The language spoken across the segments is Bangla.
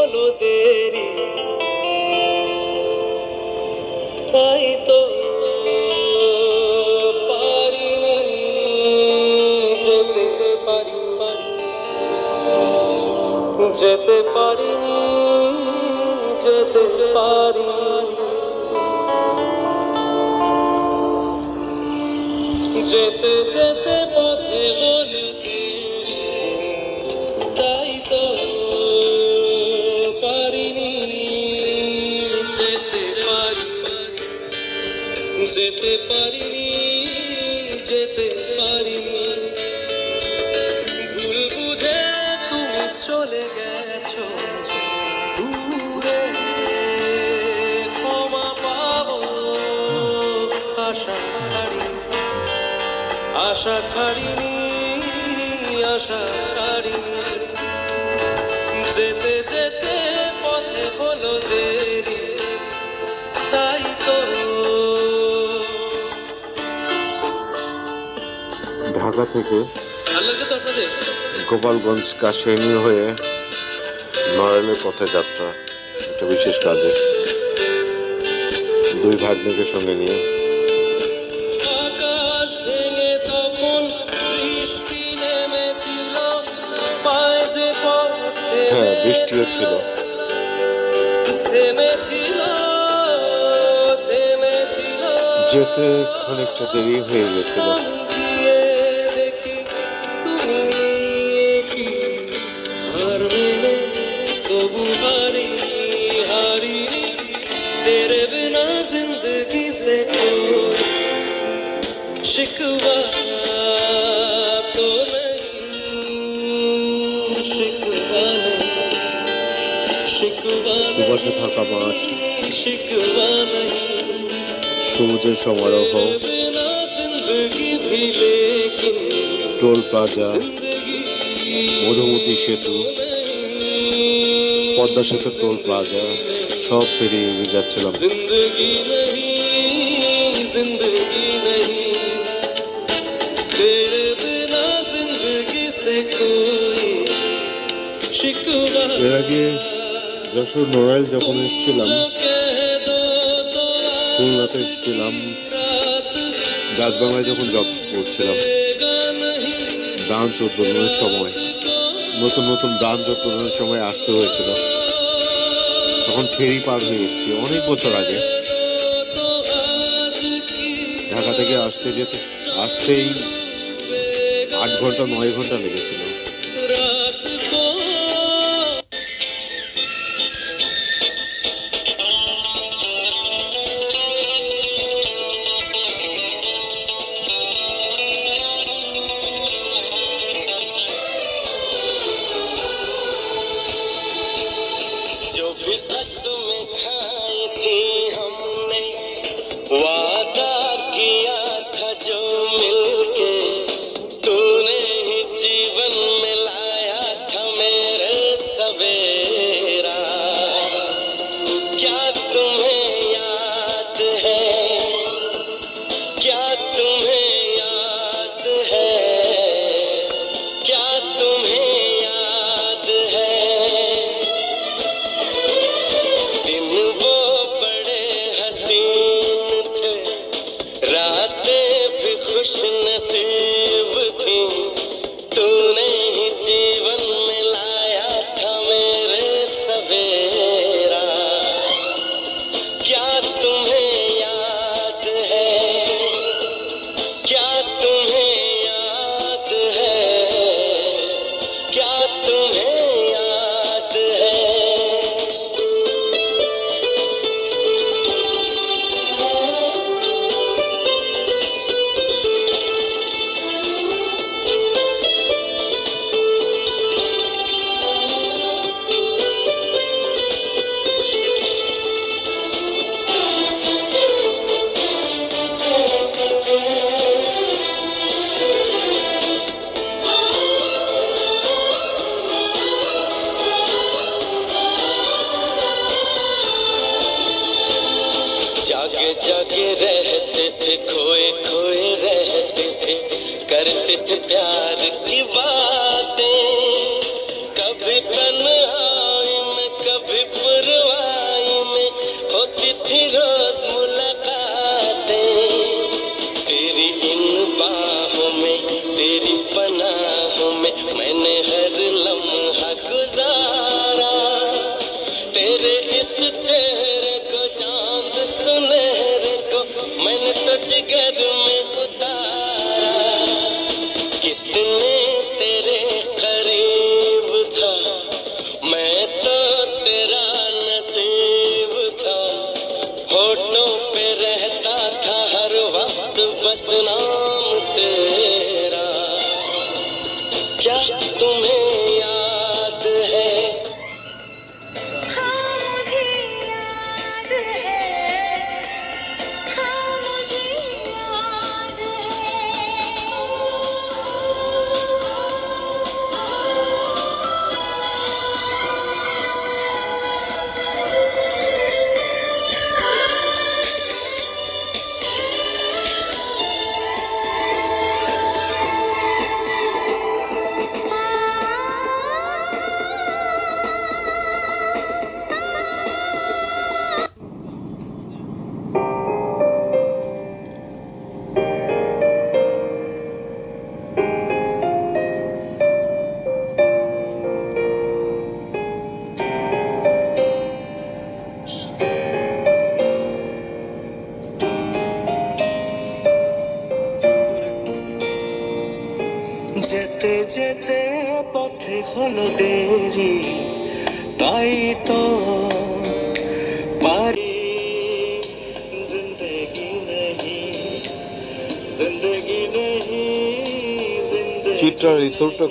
হলো দেরি। তাই তো পারিনি যেতে পারি। যেতে পারিনি যেতে পারিনি যেতে যেতে আশা ছাড়িনি। আশা ছাড়িনি আশা ছাড়িনি। যেতে যেতে পথে হলো দেরি তাই তো। ঢাকা থেকে গোপালগঞ্জ কাশিয়ানি হয়ে নড়াইলের পথে যাত্রা একটা বিশেষ কাজে। দুই ভাগ্নিকে সঙ্গে নিয়ে। বৃষ্টিও ছিল যেতে খানিকটা দেরি হয়ে গেছিল। ফাঁকা মাঠ সবুজের সমারোহ। Toll plaza. মধুমতি সেতু। পদ্মা সেতু টোল প্লাজা। সব পেরিয়ে যাচ্ছিলাম যশোর নোরাইল যখন এসেছিলাম, খুলনাতে এসেছিলাম বাংলায় যখন জব করছিলাম ব্রাঞ্চ উদ্বোধনের সময়, নতুন নতুন ব্রাঞ্চ উদ্বোধনের সময় আসতে হয়েছিল। তখন ফেরি পার হয়ে এসেছি, অনেক বছর আগে। ঢাকা থেকে আসতে যেতে আসতেই আট ঘণ্টা, নয় ঘণ্টা লেগেছিল।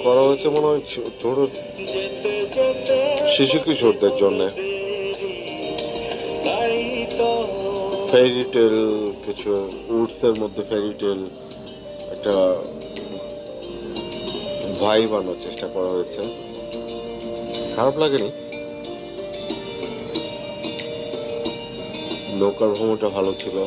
করা হয়েছে মনে হয় ছোট শিশু কিশোরদের জন্য। দেরি তাই তো ফেরি টেল কিছু উডসের মধ্যে ফেরি টেল একটা ভাই বানানোর চেষ্টা করা হয়েছে। খারাপ লাগেনি? নৌকার ভ্রমণটা ভালো ছিল।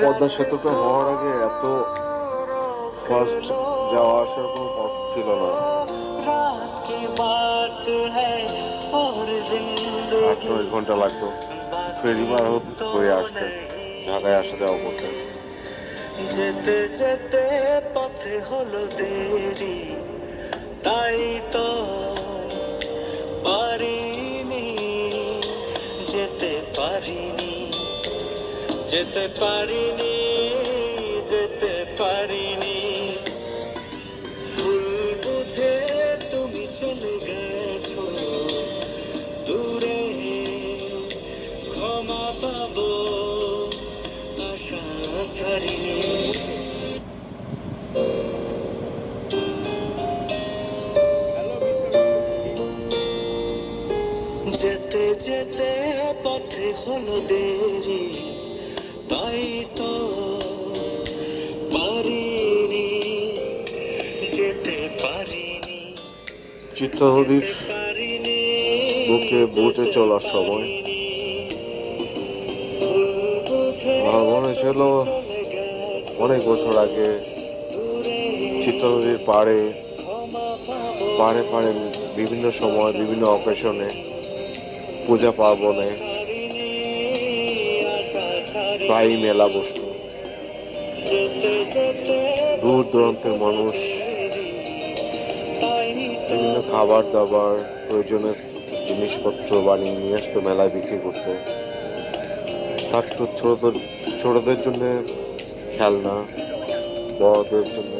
পদ্মা সেতুটা হওয়ার আগে এত ফার্স্ট যাওয়া আসার কোনো পথ ছিল না। আট নয় ঘণ্টা লাগতো। ফেরি মারত হয়ে আসতে ঢাকায় আসা যাওয়া করতে। যেতে যেতে পথে হলো দেরি তাই তো যেতে পারিনি যেতে পারিনি। ভুল বুঝে তুমি চলে গেছো, দূরে ক্ষমা পাবো, আশা ছাড়িনি। যেতে যেতে চিত্রা নদীর বুকে বোটে চলার সময়। আমার মনে ছিল অনেক বছর আগে চিত্রা নদীর পাড়ে পাড়ে পাড়ে বিভিন্ন সময়, বিভিন্ন অকেশনে পূজা পার্বণে প্রায় মেলা বসতো। দূর দূরান্তের মানুষ খাবার দাবার প্রয়োজনের জিনিসপত্র বানিয়ে নিয়ে আসতো মেলায় বিক্রি করতে। থাকতো ছোটদের ছোটদের জন্য খেলনা, বড়দের জন্য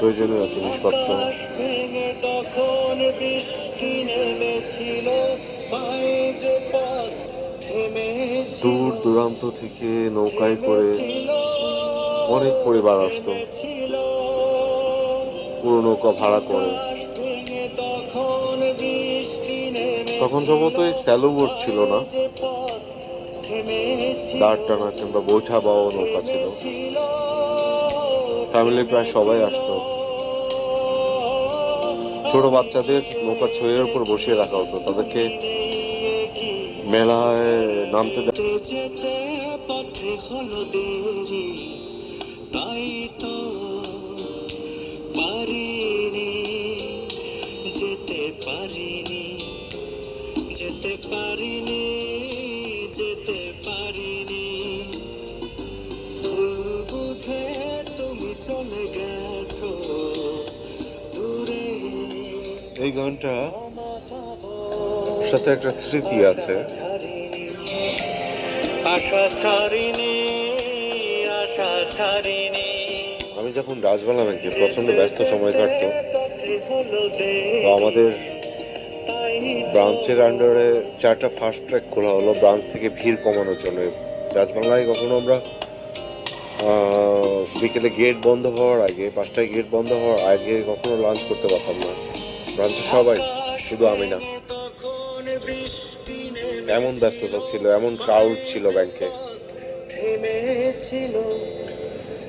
প্রয়োজনীয় জিনিসপত্র। দূর দূরান্ত থেকে নৌকায় করে অনেক পরিবার আসতো। পুরো নৌকা ভাড়া করে। তখন সম্ভবত এই স্যালো বোট ছিল না। দাঁড় টানা কিংবা বৈঠা বা নৌকা ছিল। ফ্যামিলির ফ্যামিলি প্রায় সবাই আসতো। ছোট বাচ্চাদের নৌকা ছয়ের উপর বসিয়ে রাখা হতো। তাদেরকে মেলায় নামতে দেয়। গানটা সাথে একটা স্মৃতি আছে। আশা ছাড়িনি আশা ছাড়িনি। আমি যখন রাজবালা ব্যাংকে প্রচণ্ড ব্যস্ত সময় কাটতো আমাদের ব্রাঞ্চের আন্ডারে চারটা ফাস্ট ট্র্যাক খোলা হলো ব্রাঞ্চ থেকে ভিড় কমানোর জন্য। রাজবাংলায় কখনো আমরা বিকেলে গেট বন্ধ হওয়ার আগে পাঁচটায় গেট বন্ধ হওয়ার আগে কখনো লাঞ্চ করতে পারতাম না। ব্রাঞ্চের সবাই, শুধু আমি না। এমন ব্যস্ততা ছিল, এমন ক্রাউড ছিল ব্যাংকে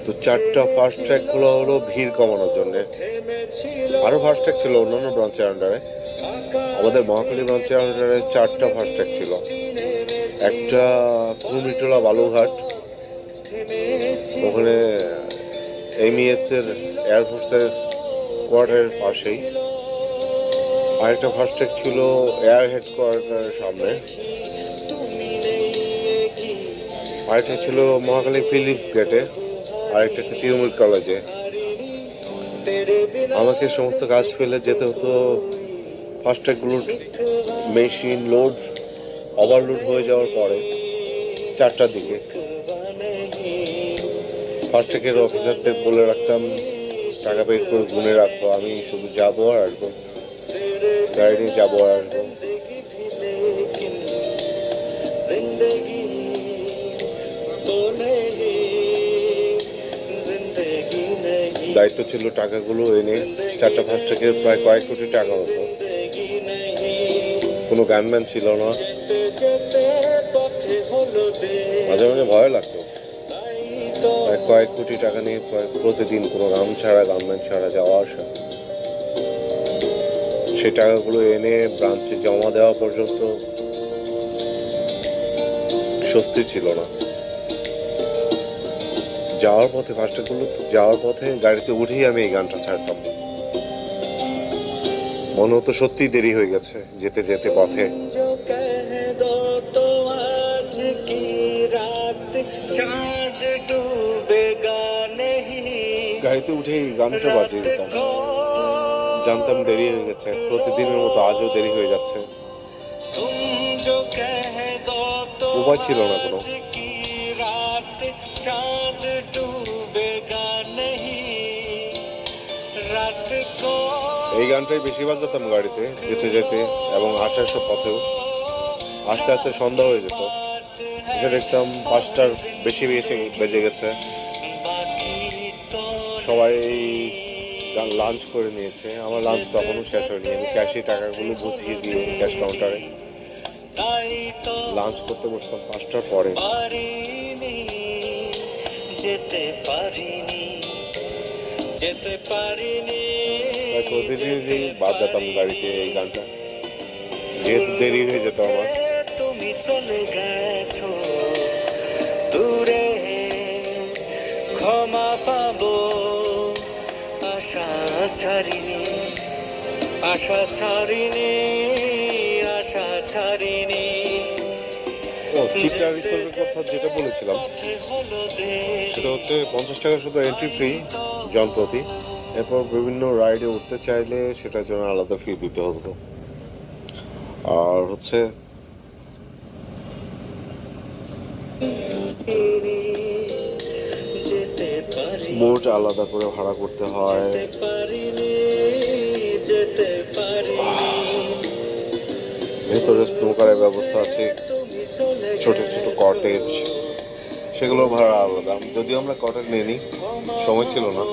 তো চারটা ফার্স্ট ট্র্যাক খোলা হলো ভিড় কমানোর জন্য। আরও ফাস্ট ট্র্যাক ছিল অন্যান্য ব্রাঞ্চের আন্ডারে আমাদের মহাকালী ব্রাঞ্চের আন্ডারে চারটা ফার্স্ট ট্র্যাক ছিল। একটা কুমিটোলা বালুঘাট ওখানে এমইএস এর এয়ারফোর্সের কোয়ার্টারের পাশেই। আরেকটা ফাস্ট্যাগ ছিল এয়ার হেড হেডকোয়ার্টারের সামনে। আরেকটা ছিল মহাকালী ফিলিপস গেটে আরেকটা হচ্ছে তিরুমুল কলেজে আমাকে সমস্ত কাজ ফেলে যেতে হতো। ফাস্ট্যাগুলোর মেশিন লোড ওভারলোড হয়ে যাওয়ার পরে চারটার দিকে। ফাস্ট্যাগের অফিসারদের বলে রাখতাম, টাকা পে করে গুনে রাখব আমি শুধু যাব আর আসব গাড়ি যাব আর দায়িত্ব ছিল টাকাগুলো এনে চারটা থেকে প্রায় কয়েক কোটি টাকা হতো। কোনো গানম্যান ছিল না। মাঝে মাঝে ভয় লাগতো। কয়েক কোটি টাকা নিয়ে প্রতিদিন কোনো গান ছাড়া গানম্যান ছাড়া যাওয়া আসা। সে টাকাগুলো এনে ব্রাঞ্চে জমা দেওয়া পর্যন্ত সত্যি ছিল না। যাওয়ার পথে ফার্স্টগুলো যাওয়ার পথে গাড়িতে উঠেই আমি এই গানটা ছাড়তাম। মনে হতো সত্যি দেরি হয়ে গেছে যেতে যেতে পথে। গাড়িতে উঠে এই গানটা বাজিয়ে দিতাম। জানতাম দেরি হয়ে গেছে। প্রতিদিনের মতো আজও দেরি হয়ে যাচ্ছে। উপায় ছিল না কোনো। এই গানটাই বেশি বাজাতাম গাড়িতে, যেতে যেতে এবং আসার সব পথেও। আস্তে আস্তে সন্ধ্যা হয়ে যেত। দেখতাম পাঁচটার বেশি বেশি বেজে গেছে। সবাই লাঞ্চ করে নিয়েছে। আমার লাঞ্চ তখনও শেষ হয়নি। আমি ক্যাশে টাকাগুলো বুঝিয়ে দিয়ে ক্যাশ কাউন্টারে লাঞ্চ করতে বসতাম পাঁচটার পরে। যেতে পারিনি যেতে পারিনি প্রতিদিনই বাজাতাম গাড়িতে এই গানটা। যেহেতু দেরি হয়ে যেত আমার। তুমি চলে গেছো ছাড়িনি, আশা ছাড়িনি আশা ছাড়িনি। ও চিপটা রিসোর্টের কথা যেটা বলেছিলাম, সেটা হচ্ছে পঞ্চাশ টাকা শুধু এন্ট্রি ফ্রি জনপ্রতি এরপর বিভিন্ন রাইডে উঠতে চাইলে সেটার জন্য আলাদা ফি দিতে হতো। আর হচ্ছে আলাদা করে ভাড়া করতে হয়। ভেতরে স্নোকারের ব্যবস্থা আছে ছোট ছোট কটেজ সেগুলো ভাড়া আলাদা। যদিও আমরা কটেজ নিইনি সময় ছিল না।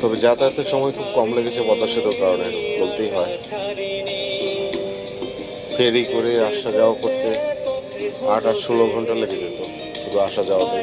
তবে যাতায়াতের সময় খুব কম লেগেছে পদ্মা সেতুর কারণে বলতেই হয়। ফেরি করে আসা যাওয়া করতে আট আট ষোলো ঘণ্টা লেগে যেত। শুধু আসা যাওয়াতে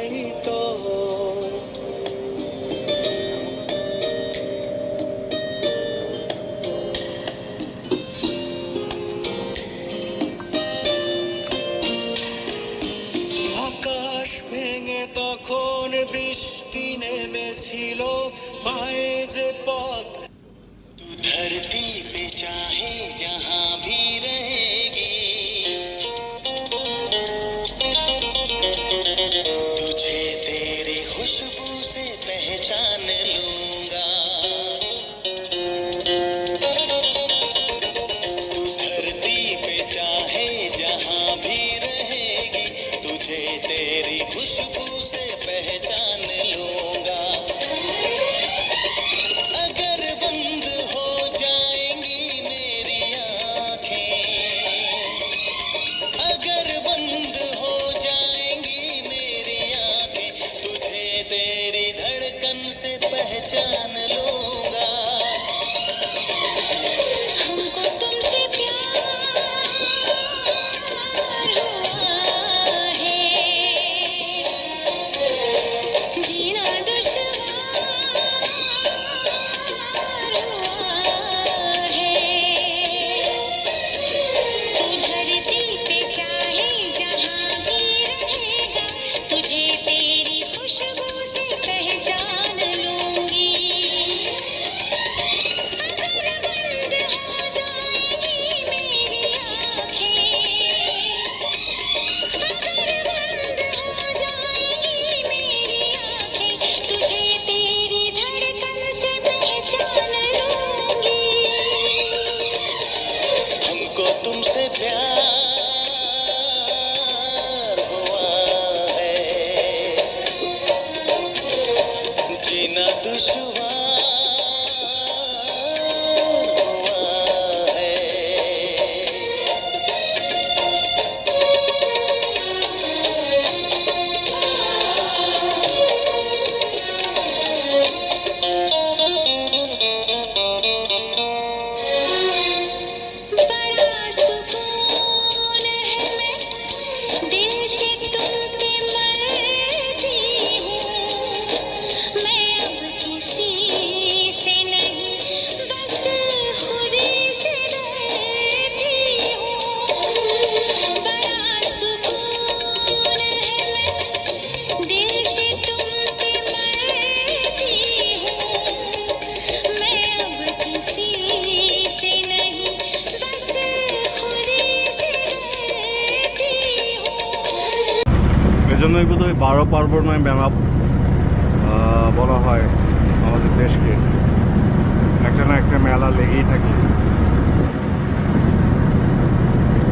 লেগেই থাকে।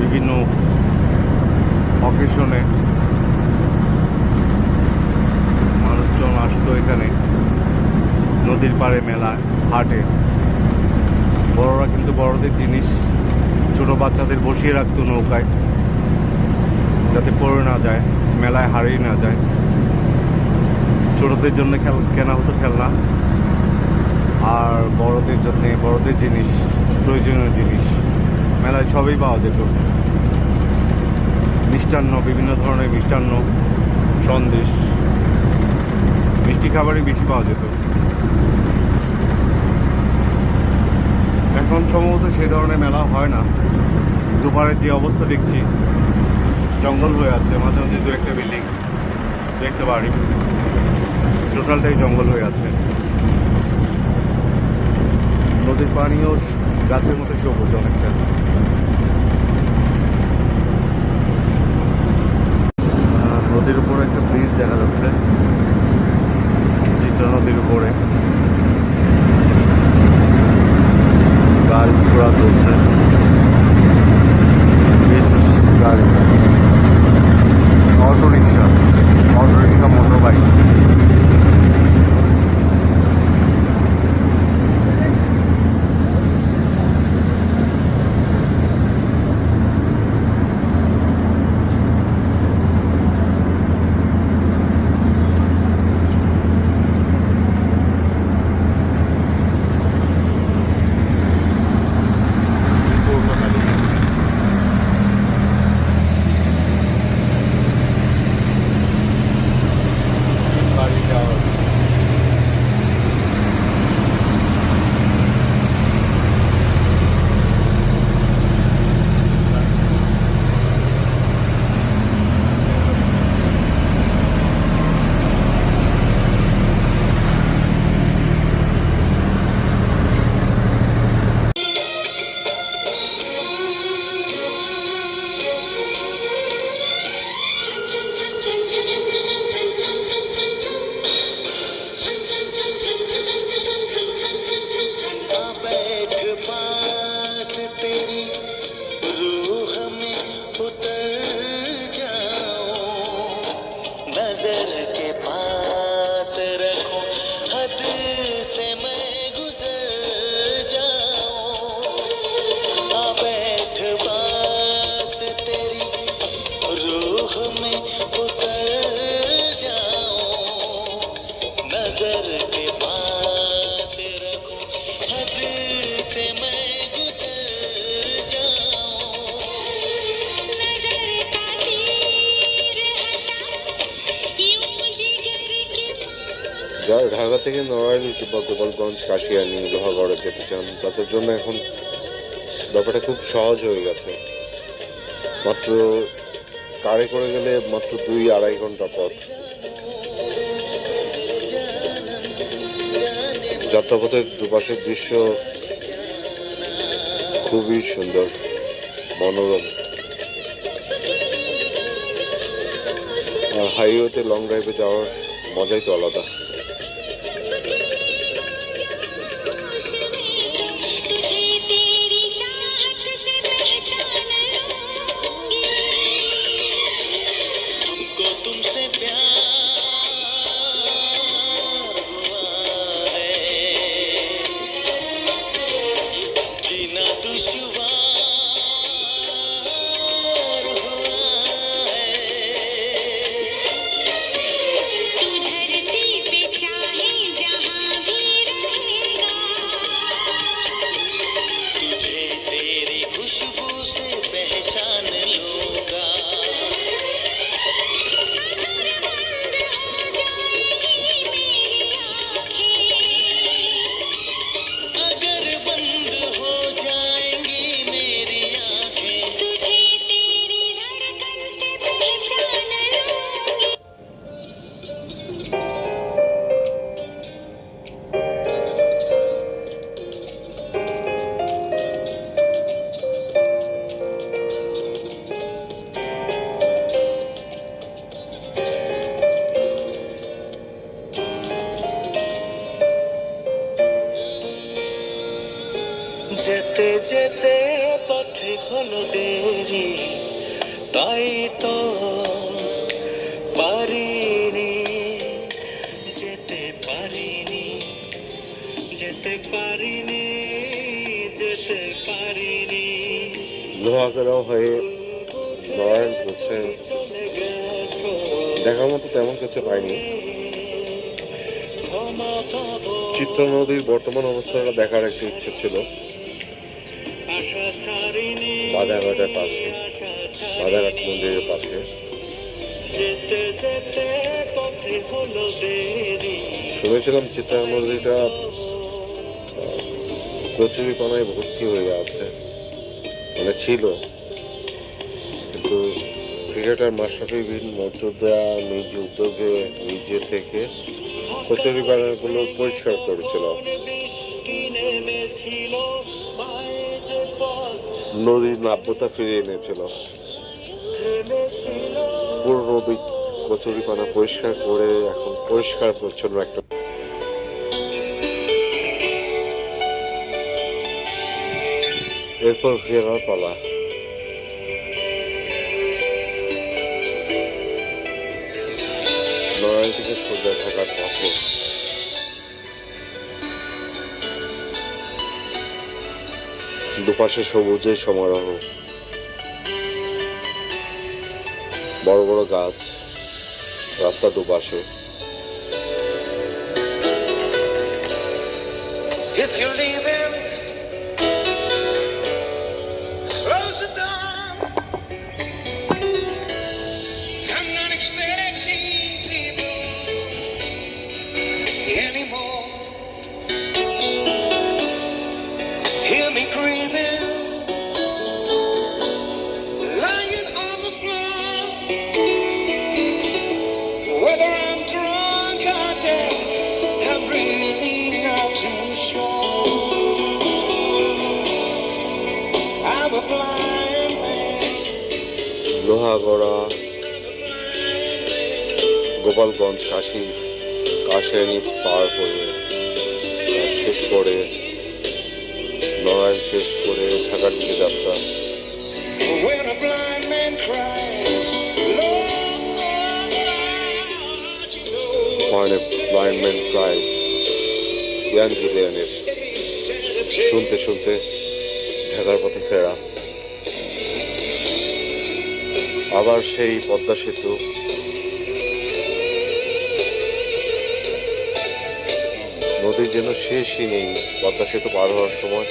বিভিন্ন অকেশনে মানুষজন আসতো এখানে, নদীর পাড়ে মেলা, হাটে। বড়রা কিন্তু বড়দের জিনিস ছোট বাচ্চাদের বসিয়ে রাখতো নৌকায়, যাতে পড়ে না যায়, মেলায় হারিয়ে না যায়। ছোটদের জন্য খেল কেনা হতো খেলনা। আর বড়দের জন্য, বড়দের জিনিস, প্রয়োজনীয় জিনিস, মেলায় সবই পাওয়া যেত। মিষ্টান্ন, বিভিন্ন ধরনের মিষ্টান্ন, সন্দেশ, মিষ্টি খাবারই বেশি পাওয়া যেত। এখন সম্ভবত সেই ধরনের মেলা হয় না। দুপারের যে অবস্থা দেখছি, জঙ্গল হয়ে আছে, মাঝে মাঝে দু একটা বিল্ডিং, দু একটা বাড়ি, টোটালটাই জঙ্গল হয়ে আছে। নদীর পানিও গাছের মতো সবুজ অনেকটা। নদীর উপর একটা ব্রিজ দেখা যাচ্ছে। চিত্রা নদীর উপরে। কাশিয়ানি লোহাগড়ে যেতে চান, তাদের জন্য এখন ব্যাপারটা খুব সহজ হয়ে গেছে। মাত্র কারে করে গেলে মাত্র দুই আড়াই ঘণ্টা পথ। যাত্রাপথের দুপাশের দৃশ্য খুবই সুন্দর, মনোরম। হাইওয়েতে লং ড্রাইভে যাওয়ার মজাই তো আলাদা। যেতে পারিনি যেতে পারিনি। লোহাগড়া হয়ে নরায়ণ করছে। দেখার মতো তেমন কিছু পাইনি। চিত্র নদীর বর্তমান অবস্থাটা দেখার একটা ইচ্ছে ছিল। বাধাঘাটের পাশে বাধাঘাট মন্দিরের পাশে। যেতে যেতে পথে হলো দেরি। শুনেছিলাম চিত্রা নদীটা কচুরিপানায় ভর্তি হয়ে আছে। মানে ছিল। কিন্তু ক্রিকেটার মাশরাফি বিন মর্তুদা নিজ উদ্যোগে, নিজে থেকে কচুরিপানাগুলো পরিষ্কার করেছিল। নদীর নাব্যতা ফিরিয়ে এনেছিল। থেমেছিল পুরো নদী কচুরিপানা পরিষ্কার করে এখন পরিষ্কার পরিচ্ছন্ন একটা এরপর ফেরার পালা। নড়াই থেকে সোজা থাকার পথে। দুপাশে সবুজের সমারোহ। বড় বড় গাছ, রাস্তা দুপাশে। গোপালগঞ্জ কাশি কাশিয়ানি পার করে শেষ করে লড়াই শেষ করে ঢাকার দিকে যাত্রা জুলিয়ানের. শুনতে শুনতে ঢাকার পথে ফেরা আবার সেই পদ্মা সেতু নদীর যেন শেষই নেই। পদ্মা সেতু পার হওয়ার সময়।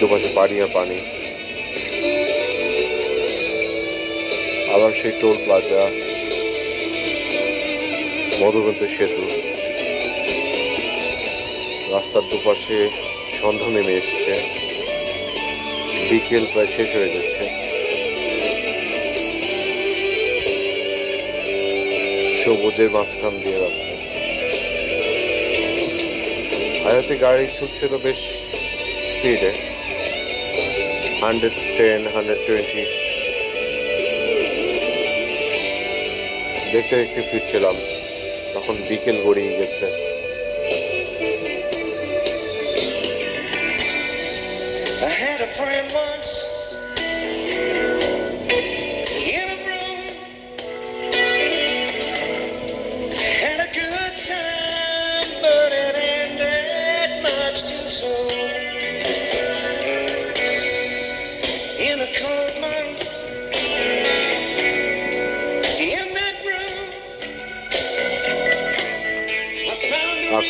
দুপাশে পানি আর পানি। আবার সেই টোল প্লাজা। মধুবন্তী সেতু। রাস্তার দুপাশে সন্ধ্যা নেমে এসছে। বিকেল প্রায় শেষ হয়ে যাচ্ছে। সবুজের মাঝখান দিয়ে রাস্তা। হাইওয়েতে গাড়ি ছুটছিল বেশ স্পিডে হান্ড্রেড টেন হান্ড্রেড টোয়েন্টি দেখতে দেখতে ফিরছিলাম। তখন বিকেল গড়িয়ে গেছে।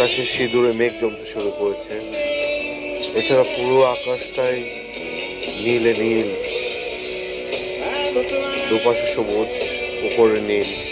আকাশে সিঁদুরে মেঘ জমতে শুরু করেছে। এছাড়া পুরো আকাশটাই নীলে নীল। দুপাশে সবুজ, উপরে নীল।